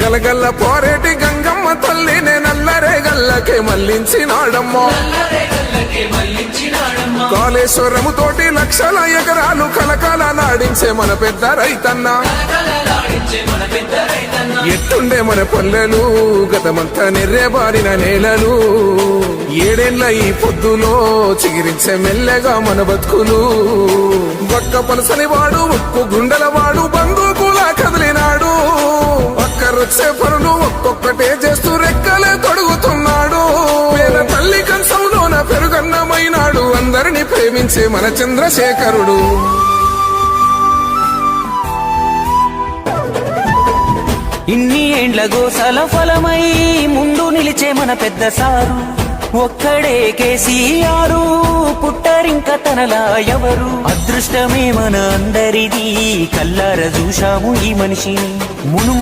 గలగల్ల పోరేటి గంగమ్మ తల్లినే నల్లరే గల్లకే మళ్ళించినాడమ్మో. కాళేశ్వరము తోటి లక్షల ఎకరాలు కలకాల నాడించే మన పెద్ద రైతన్న. ఎట్టుండే మన పల్లెలు గతమంతా నెర్రేబారిన నేలలు. ఏడేళ్ళ ఈ పొద్దులో చిగిరించే మెల్లగా మన బతుకులు. ఒక్క పలసని వాడు ఉక్కు గుండెల ఒక్కరొచ్చే పనులు ఒక్కొక్కటే చేస్తూ రెక్కలే తొడుగుతున్నాడు. పేద తల్లి కంచంలోన పెరుగన్నమైనాడు. అందరిని ప్రేమించే మన చంద్రశేఖరుడు. ఇన్ని ఏండ్ల గోసల ఫలమై ముందు నిలిచే మన పెద్ద సారు. ఒక్కడే కేసీఆరు పుట్టరింక తనలా ఎవరు? అదృష్టమే మన అందరిది కల్లార చూశాము ఈ మనిషిని. మును